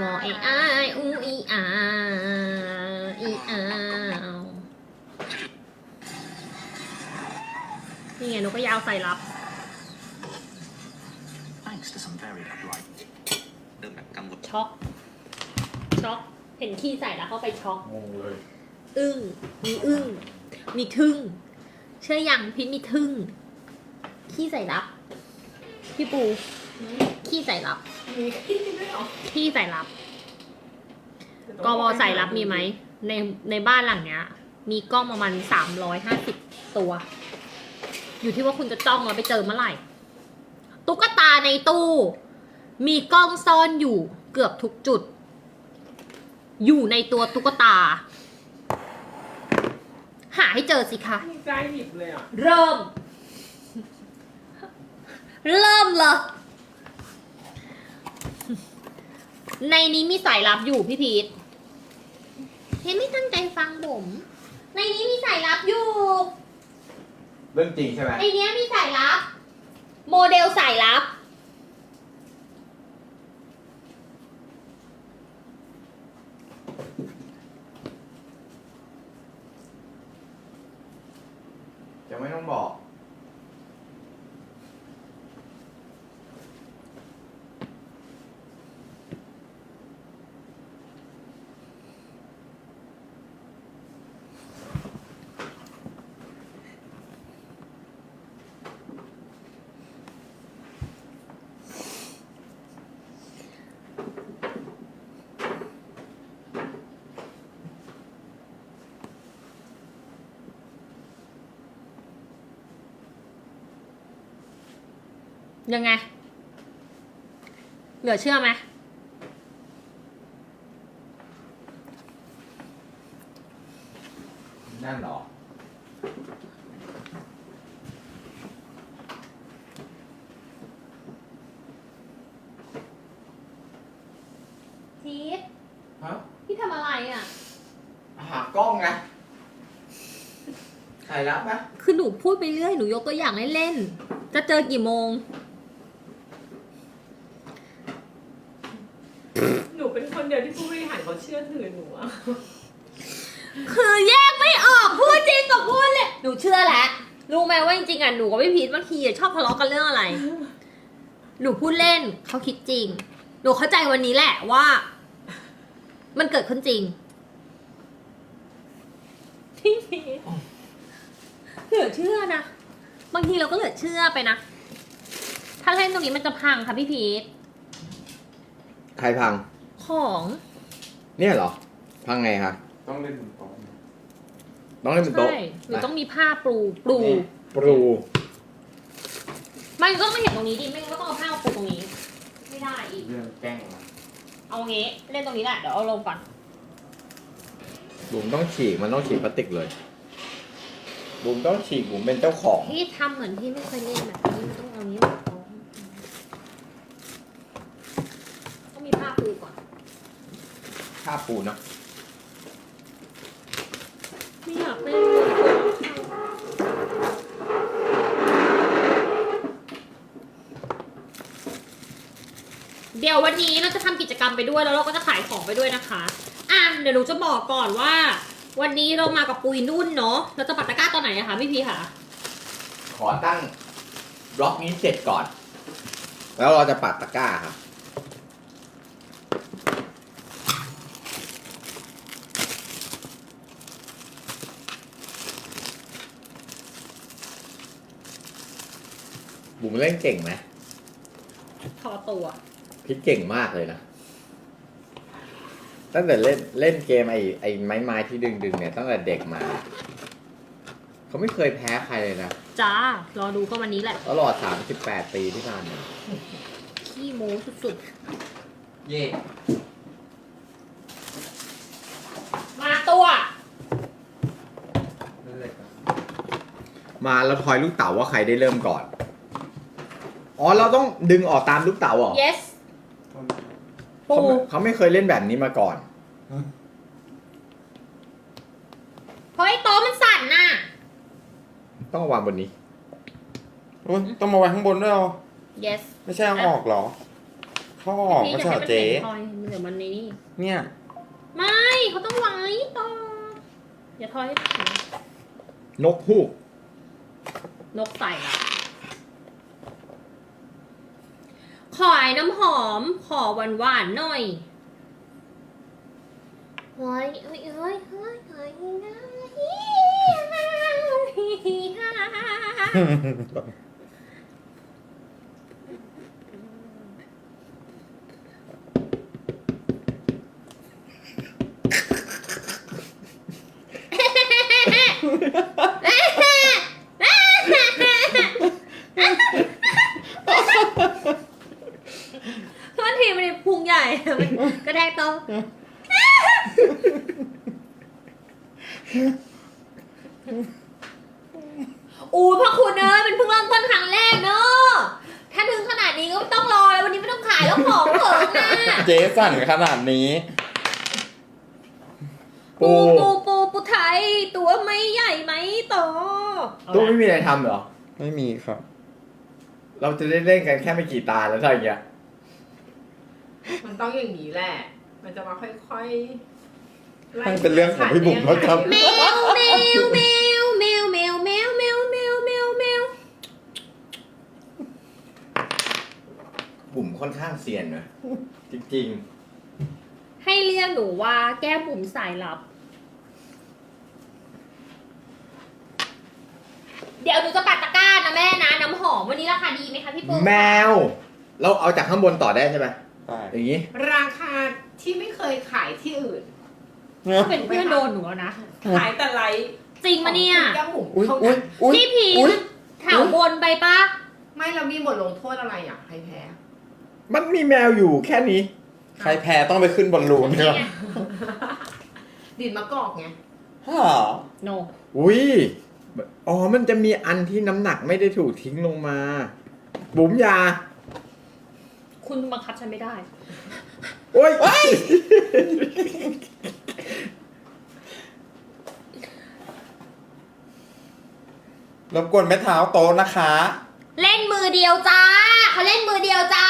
วอไอไออูอีอาอีอาวนี่ไงนกก็ยาวใส่รับ Thanks to some very upright เริ่มแบบกังวลช็อก ช็อก เห็นขี้ใส่แล้วเข้าไปช็อก งงเลยอึ้ง มีอึ้ง มีทึ่ง เชื่อยังพิษมีทึ่ง ขี้ใส่รับ พี่ปู ขี้ใส่รับ มีขี้ด้วยเหรอขี้ใส่รับกวใส่รับมีไหม ในในบ้านหลังเนี้ย มีกล้องประมาณสามร้อยห้าสิบตัว อยู่ที่ว่าคุณจะจ้องแล้วไปเจอเมื่อไหร่ ตุ๊กตาในตู้ มีกล้องซ่อนอยู่เกือบทุกจุด อยู่ในตัวตุ๊กตา หาให้เจอสิคะ มีใจหยิบเลยอะ เริ่ม เริ่มเลย ในนี้มีสายลับอยู่พี่พีทเฮ้ไม่ตั้งใจฟังผม ในนี้มีสายลับอยู่ เรื่องจริงใช่ไหมในเนี้ยมีสายลับ โมเดลสายลับ จะไม่ต้องบอก ยังไง เหลือเชื่อไหมนั่นเหรอพีทฮะ พี่ทำอะไรอะ หากล้องไงถ่ายรับไหมคือหนูพูดไปเรื่อย หนูยกตัวอย่างเล่นๆจะเจอกี่โมง หนูเป็นคนเดียวที่ผู้บริหารเขาเชื่อถือหนูอะคือแยกไม่ออกพูดจริงกับพูดเลยหนูเชื่อแล้วรู้ไหมว่าจริงๆอะหนูกับพี่พีทบางทีอะชอบทะเลาะกันเรื่องอะไร หนูพูดเล่นเขาคิดจริง หนูเข้าใจวันนี้แหละว่า มันเกิดขึ้นจริงพี่พีทเหลือเชื่อนะบางทีเราก็เหลือเชื่อไปนะถ้าเล่นตรงนี้มันจะพังค่ะพี่พีทใครพัง ของเนี่ยเหรอ พังไงคะต้องเล่นบนโต๊ะต้องเล่นบนโต๊ะใช่หนูต้องมีผ้าปู ปูนี่ปรูมันก็ไม่เห็นตรงนี้ดิไม่งั้นก็ต้องเอาผ้ามาปูตรงนี้ ไม่ได้อีก เรื่องแกล้งมาเอางี้ เล่นตรงนี้แหละ เดี๋ยวเอาลงก่อน บุ๋มต้องฉีกมันต้องฉีกพลาสติกเลยบุ๋มต้องฉีกบุ๋มเป็นเจ้าของ พี่ทำเหมือนพี่ไม่เคยเล่นแบบนี้มันต้องเอานี้ลงก่อนต้องมีผ้าปูก่อน ผ้าปูเนาะไม่อยากเล่นเลยเดี๋ยววันนี้เราจะทำกิจกรรมไปด้วยแล้วเราก็จะขายของไปด้วยนะคะ อะเดี๋ยวหนูจะบอกก่อนว่า วันนี้เรามากับปุยนุ่นเนาะเราจะปัดตะกร้าตอนไหนอะคะพี่พีค่ะ ขอตั้งบล็อกนี้เสร็จก่อน แล้วเราจะปัดตะกร้าครับ บุ๋มเล่นเก่งไหมทอตัวพี่เก่งมากเลยนะ ตั้งแต่เล่นเล่นเกมไอ้ไอ้ไม้ไม้ที่ดึงดึงๆเนี่ยตั้งแต่เด็กมา เขาไม่เคยแพ้ใครเลยนะ จ้ารอดูก็วันนี้แหละ ตลอด 38 ปีที่ผ่านมาขี้โม้สุดเย่ๆ มาตัว นั่นเลยครับมาแล้วทอยลูกเต๋าว่าใครได้เริ่มก่อน อ๋อเราต้องดึงออกตามลูกเต๋าเหรอ yes ปูเขาไม่เขาไม่เคยเล่นแบบนี้มาก่อนเพราะไอ้โต๊ะมันสั่นน่ะ ต้องเอาวางบนนี้ โอ้ยต้องมาไว้ข้างบนด้วยเหรอ yes ไม่ใช่เอาออกเหรอท่อออกพี่ไม่จะใช่ให้เหรมัอนเจ๊เห็นพลอยเดี๋ยวมันในนี่ เนี่ยไม่เขาต้องไว้ต่ออย่าทอยให้ถึงนกฮูกนกใส่ละ ขอไอ้น้ำหอม ขอหวานหวานหน่อยเฮ้ยเฮ้ยเฮ้ยเฮ้ยเฮ้ยเฮ้ยทษทีมันพุงใหญ่ มันกระแทกโต๊ะ อู้พระคุณเอ้ยเป็นเพิ่งเริ่มต้นครั้งแรกเนอะถ้าถึงขนาดนี้ก็ไม่ต้องรอแล้ววันนี้ไม่ต้องขายแล้วของเผิงนะเจ๊สั่นขนาดนี้ ปูปูปูปูปูไทย ตัวไม่ใหญ่ไหมต่อตู้ไม่มีอะไรทำเหรอ ไม่มีครับ เราจะได้เล่นกันแค่ไม่กี่ตาแล้วถ้าอย่างเงี้ย มันต้องอย่างนี้แหละ มันจะมาค่อยๆไล่ให้เป็นเรื่องของพี่บุ๋มแล้วครับ แมวแมวแมวแมวแมวแมวแมวแมวแมวแมวบุ๋มค่อนข้างเซียนนะจริงให้เรียกหนูว่าแก้มบุ๋มสายลับ เดี๋ยวหนูจะปัดตะกร้านะแม่นะน้ำหอมวันนี้ราคาดีไหมคะพี่ปูๆ แมว เราเอาจากข้างบนต่อได้ใช่ไหมได้อย่างนี้ ราคา ที่ไม่เคยขายที่อื่นก็เป็นเพื่อนโดนหนูแล้วนะ ขายแต่ไลท์จริงมะเนี่ย ของคุณย่าหมูอุ้ยเท่าอุ้ยนั้นอุ้ยพี่พีอุ๊ยแถวบนไปปะไม่เรามีบทลงโทษอะไรอะใครแพ้มันมีแมวอยู่แค่นี้ ใครแพ้ต้องไปขึ้นบอลลูนครับดินมะกอกไงฮ่าโนอุ้ยอ๋อมันจะมีอันที่น้ำหนักไม่ได้ถูกทิ้งลงมา บุ๋มยา คุณบังคับฉันไม่ได้ โอ้ยรบกวนแม่เท้าโต๊ะนะคะ เล่นมือเดียวจ้าเขาเล่นมือเดียวจ้า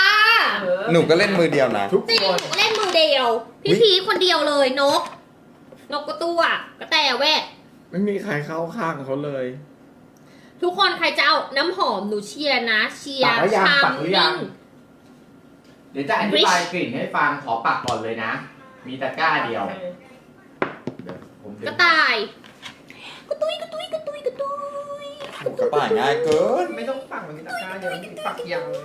เออหนูก็เล่นมือเดียวนะ ทุกจริงคนเล่นมือเดียว พี่อุ๊ยพีคนเดียวเลยนก นกกระตัวกระแตแวะไม่มีใครเข้าข้างเขาเลย ทุกคนใครจะเอาน้ำหอมหนูเชียร์นะ เชียร์ปักหรือยังชามปักหรือยังมิ่ง เดี๋ยวจะอธิบายกลิ่นให้ฟังขอปักก่อนเลยนะ มีตะกร้าเดียวเดี๋ยวผมเดินกระต่ายกระตุยกระตุยกระตุยกระตุยกระต่ายง่ายเกิน ไม่ต้องปักมันมีตะกร้าเดียวมีปักยาวเลย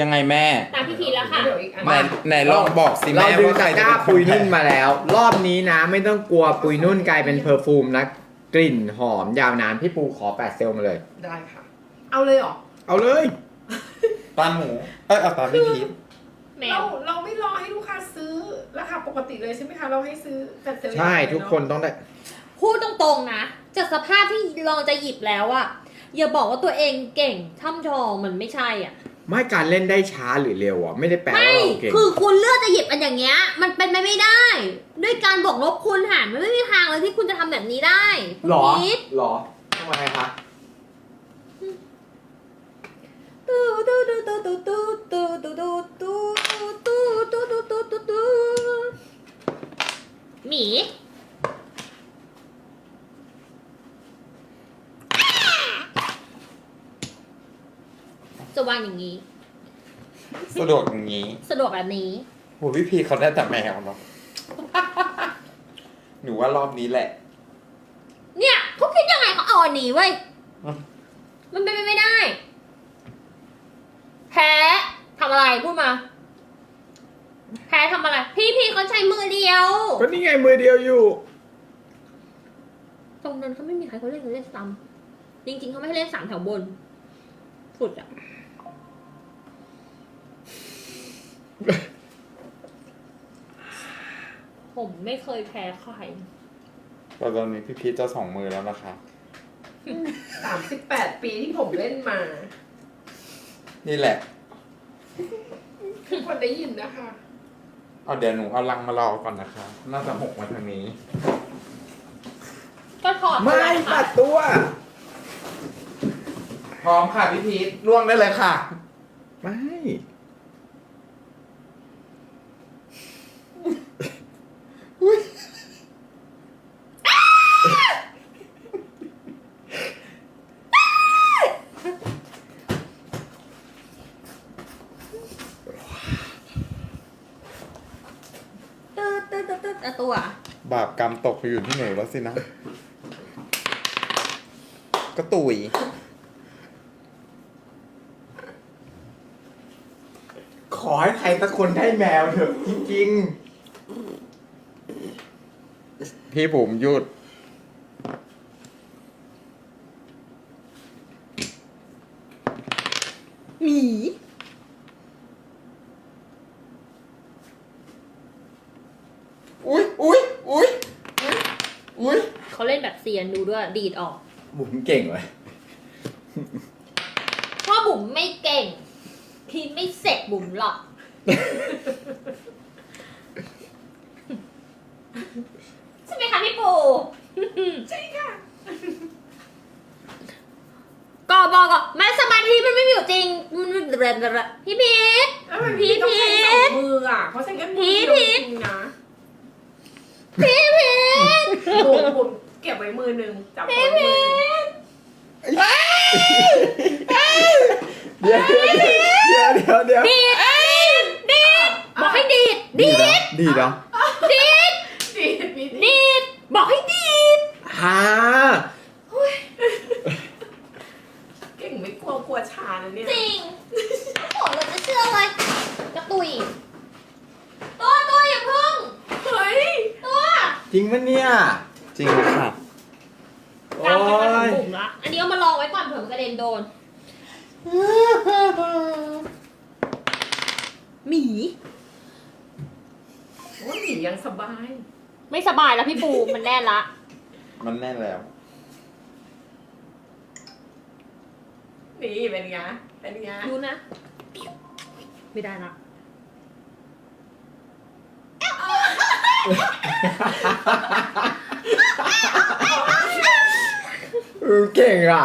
ยังไงแม่ ตามพี่พีแล้วค่ะ เดี๋ยวอีกอัน ไหนไหนลองบอกสิเราแม่ดึงว่าใครตะกจะร้าเป็นคปุยนนุ่นแพ้มาแล้ว รอบนี้นะ ไม่ต้องกลัวปุยนุ่นกลายเป็นเพอร์ฟูมนะกลิ่นหอมยาวนานพี่ปูขอแปดเซลลมาเลย ได้ค่ะ เอาเลยเหรอ เอาเลย ตามหมู เอ้ยเอาตามพี่พีทแมเราวเราไม่รอให้ลูกค้าซื้อราคาปกติเลยใช่ไหมคะ เราให้ซื้อแต่เซลล์ใช่อย่างเดียวทุกคนต้องได้ พูดตรงๆนะจากสภาพที่ลองจะหยิบแล้วอะอย่าบอกว่าตัวเองเก่งช่ำชองมันไม่ใช่อะ ไม่การเล่นได้ช้าหรือเร็วอะ ไม่ได้แปลว่าไม่เราเก่ง คือคุณเลือกจะหยิบอันอย่างเงี้ย มันเป็นไปไม่ได้ ด้วยการบวกลบคูณหารมันไม่มีทางเลยที่คุณจะทำแบบนี้ได้คุณหรอนิดหรอทำไมคะ ตู้ตู้ตู้ตู้ตู้ตู้ตู้ตู้ตู้ตู้ตู้ตู้ตู้ตู้ตู้ตู้หมีจะวางอย่างนี้ สะดวกอย่างนี้สะดวกแบบนี้ โหพี่พีทเขาได้แต่แมวเนาะ หนูว่ารอบนี้แหละ เนี่ยเขาคิดยังไงเขาเอาอันนี้เว้ยอะมันเป็นไปไม่ได้ แพ้ทำอะไรพูดมา แพ้ทำอะไร พี่พี่เขาใช้มือเดียว ก็นี่ไงมือเดียวอยู่ ตรงนั้นเขาไม่มีใครเขาเล่นเขาเล่นซ้ำจริง ๆเขาไม่ให้เล่นสามแถวบนสุดอะผมไม่เคยแพ้ใครแต่ตอนนี้พี่พีทจะสองมือแล้วนะคะ สามสิบแปดปีที่ผมเล่นมา นี่แหละทุกคนได้ยินนะคะเอาเดี๋ยวหนูเอาลังมารอก่อนนะคะ น่าจะหกมาทางนี้ ก็ถอดไม่เลยปัค่ะดตัว พร้อมค่ะพี่พีทล่วงได้เลยค่ะ ไม่ ตึ๊ดตึ๊ดอ่ตัว บาปกรรมตกไปอยู่ที่ไหนแล้วสินะ ก็ตุย ขอให้ใครสักคนได้แมวเถอะจริงพี่ผมหยุด หมี อุ้ยอุ้ยอุ้ยอุ้ย เขาเล่นแบบเซียนดูด้วยดีดออก บุ๋มเก่งเลยเพราะบุ๋มไม่เก่งพี่ไม่เสร็จบุ๋มหรอก ใช่ไหมคะพี่ปู ใช่ค่ะ ก็บอกก็แม่สมาธิมันไม่มีอยู่จริงมันเรนเรนพี่พีท แล้วมันพีพี่ต้องใช้พีสองมืออะเพราะฉันก็มือเดียวพีจริงนะพี่พีท บุ๋มบุ๋ม เก็บไว้มือหนึ่งจับไว้มือหนึ่งเดี๋ยวเดี๋ยวเดี๋ยวเดี๋ยวดีดดีดบอกให้ดีดดีดดีเหรอ ดีด ดีดดีด ดีดบอกให้ดีด ฮ่า เก่งไม่กลัวกลัวชานะเนี่ย จริงโอ้เราจะเชื่อเลยกระตุยตัวตัวอย่าพึ่ง เฮ้ย ตัว จริงปะเนี่ย จริงค่ะ โอ้ ตามไปมาถึ ย งบุ๋มละอันนี้เอามาลองไว้ก่อนเผื่อมันกระเด็นโดน หมีโอ้ยหนียังสบาย ไม่สบายแล้วพี่ปู มันแน่นละ มันแน่นแล้ว นี่เป็นไงเป็นไงดูนะ ไม่ได้ละเออเก่งอะ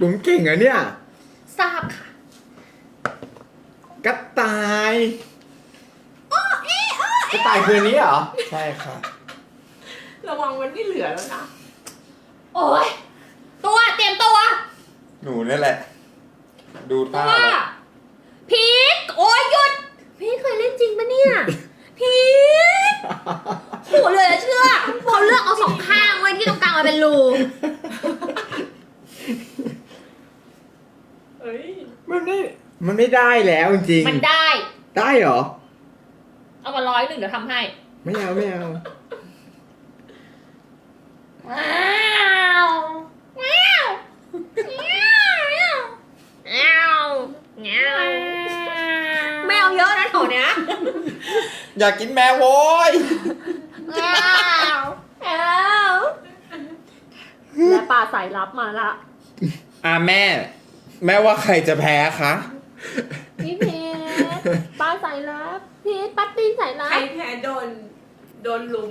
บุ๋มเก่งเหรอเนี่ย ทราบค่ะ กระต่ายกระต่ายคืนนี้เหรอ ใช่ค่ะ ระวังมันไม่เหลือแล้วนะ โอ้ยตัวเตรียมตัวหนูนี่แหละ ดูตัท่าวแล้วพีทโอ้ยหยุด พีทเคยเล่นจริงปะเนี่ย พีทโหเหลยเชื่อเขาเลือกเอาสองข้างไว้ที่ตรงกลางมาเป็นรู เอ้ย มันไม่ มัน ไม่ได้แล้วจริงๆมันได้ ได้เหรอ เอามาร้อยหนึ่งเดี๋ยวทำให้ไม่เอาไม่เอาว้าวว้าวว้าวว้าวไม่เอาเยอะนะโถเนี้ยอยากกินแมวโว้ยว้าวว้าวและปลาสายลับมาละ อ่าแม่ แม่ว่าใครจะแพ้คะ พี่เพชรปลาสายลับพีทปัตตี้สายลัใครบแพ้โดน โดนลุม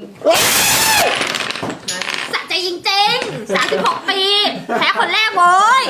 นะสะใจจริงๆ36 ปี แพ้คนแรกโว้ย